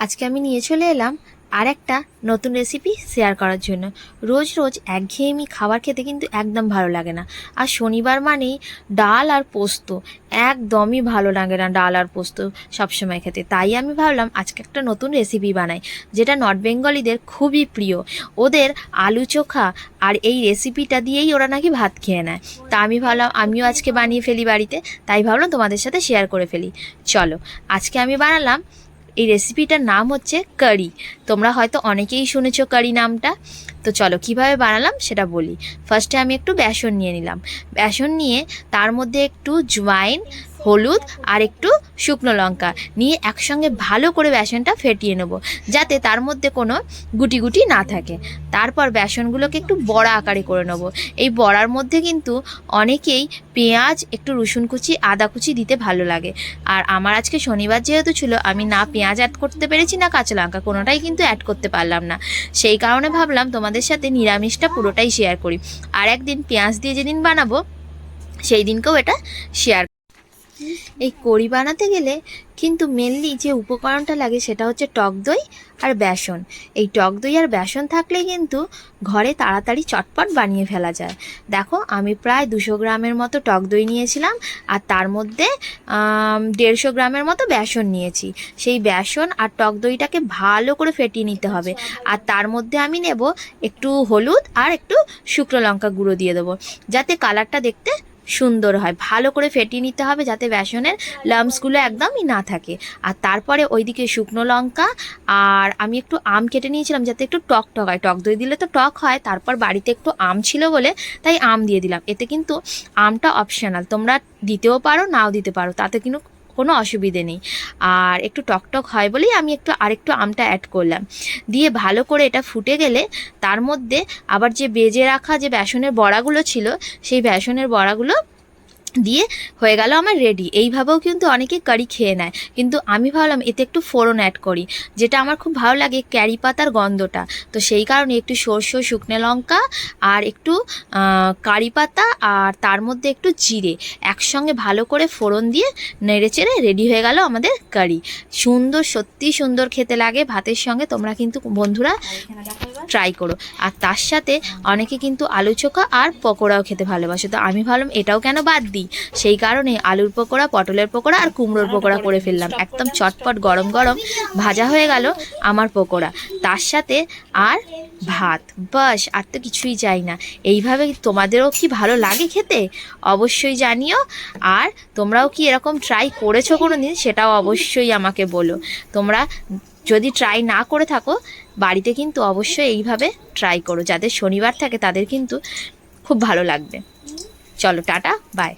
আজকে আমি নিয়ে চলে এলাম আর একটা নতুন রেসিপি শেয়ার করার জন্য। রোজ রোজ একঘেয়েমি খাবার খেতে কিন্তু একদম ভালো লাগে না। আর শনিবার মানেই ডাল আর পোস্ত। একদমই ভালো লাগে না ডাল আর পোস্ত সবসময় খেতে। তাই আমি ভাবলাম আজকে একটা নতুন রেসিপি বানাই, যেটা নর্থ বেঙ্গলিদের খুবই প্রিয়। ওদের আলু চোখা আর এই রেসিপিটা দিয়েই ওরা নাকি ভাত খেয়ে নেয়। তা আমি ভাবলাম আমিও আজকে বানিয়ে ফেলি বাড়িতে, তাই ভাবলাম তোমাদের সাথে শেয়ার করে ফেলি। চলো, আজকে আমি বানালাম এই রেসিপিটার নাম হচ্ছে কারি তোমরা হয়তো অনেকেই শুনেছ কারি নামটা। তো চলো, কীভাবে বানালাম সেটা বলি। ফার্স্টে আমি একটু বেসন নিয়ে নিলাম। বেসন নিয়ে তার মধ্যে একটু জোয়াইন, হলুদ আর একটু শুকনো লঙ্কা নিয়ে একসঙ্গে ভালো করে বেসনটা ফেটিয়ে নেব, যাতে তার মধ্যে কোনো গুটি গুটি না থাকে। তারপর বেসনগুলোকে একটু বড়া আকারে করে নেব। এই বড়ার মধ্যে কিন্তু অনেকেই পেঁয়াজ, একটু রসুন কুচি, আদা কুচি দিতে ভালো লাগে। আর আমার আজকে শনিবার যেহেতু ছিল, আমি না পেঁয়াজ অ্যাড করতে পেরেছি না কাঁচা লঙ্কা, কোনোটাই কিন্তু অ্যাড করতে পারলাম না। সেই কারণে ভাবলাম তোমাদের সাথে নিরামিষটা পুরোটাই শেয়ার করি। আর একদিন পেঁয়াজ দিয়ে যেদিন বানাবো সেই দিনকেও এটা শেয়ার এই কড়ি বানাতে গেলে কিন্তু মেনলি যে উপকরণটা লাগে সেটা হচ্ছে টক দই আর বেসন। এই টক দই আর বেসন থাকলে কিন্তু ঘরে তাড়াতাড়ি চটপট বানিয়ে ফেলা যায়। দেখো, আমি প্রায় দুশো গ্রামের মতো টক দই নিয়েছিলাম আর তার মধ্যে দেড়শো গ্রামের মতো বেসন নিয়েছি। সেই বেসন আর টক দইটাকে ভালো করে ফেটিয়ে নিতে হবে। আর তার মধ্যে আমি নেব একটু হলুদ আর একটু শুকনো লঙ্কা গুঁড়ো দিয়ে দেবো। যাতে কালারটা দেখতে সুন্দর হয়। ভালো করে ফেটিয়ে নিতে হবে যাতে বেসনের লাম্পসগুলো একদমই না থাকে। আর তারপরে ওইদিকে শুকনো লঙ্কা আর আমি একটু আম কেটে নিয়েছিলাম যাতে একটু টক টক হয়। টক দই দিলে তো টক হয়, তারপর বাড়িতে একটু আম ছিল বলে তাই আম দিয়ে দিলাম। এতে কিন্তু আমটা অপশনাল তোমরা দিতেও পারো, নাও দিতে পারো। তাতে কিন্তু কোনো অসুবিধে নেই। আর একটু টকটক হয় বলেই আমি একটু আরেকটু আমটা অ্যাড করলাম। দিয়ে ভালো করে এটা ফুটে গেলে তার মধ্যে আবার যে বেজে রাখা যে বেসনের বড়াগুলো ছিল, সেই বেসনের বড়াগুলো দিয়ে হয়ে গেল আমার রেডি এইভাবেও কিন্তু অনেকে কারি খেয়ে নেয়। কিন্তু আমি ভাবলাম এতে একটু ফোড়ন অ্যাড করি, যেটা আমার খুব ভালো লাগে ক্যারি পাতার গন্ধটা। তো সেই কারণে একটু সর্ষ, শুকনো লঙ্কা আর একটু কারি পাতা আর তার মধ্যে একটু জিরে একসঙ্গে ভালো করে ফোড়ন দিয়ে নেড়ে চেড়ে রেডি হয়ে গেল আমাদের কারি সুন্দর সত্যি সুন্দর খেতে লাগে ভাতের সঙ্গে। তোমরা কিন্তু বন্ধুরা ট্রাই করো। আর তার সাথে অনেকে কিন্তু আলু চোখা আর পকোড়াও খেতে ভালোবাসে। তো আমি ভাবলাম এটাও কেন বাদ দিই? সেই কারণে আলুর পকোড়া পটলের পকোড়া আর কুমড়োর পকোড়া করে ফেললাম। একদম চটপট গরম গরম ভাজা হয়ে গেল আমার পকোড়া। তার সাথে আর ভাত। বাস আর তো কিছুই চাই না। এইভাবে তোমাদেরও কি ভালো লাগে খেতে? অবশ্যই জানিও। আর তোমরাও কি এরকম ট্রাই করেছ কোনো দিন সেটাও অবশ্যই আমাকে বলো। তোমরা যদি ট্রাই না করে থাকো বাড়িতে কিন্তু অবশ্যই এইভাবে ট্রাই করো। যাদের শনিবার থাকে তাদের কিন্তু খুব ভালো লাগবে। চলো টাটা বাই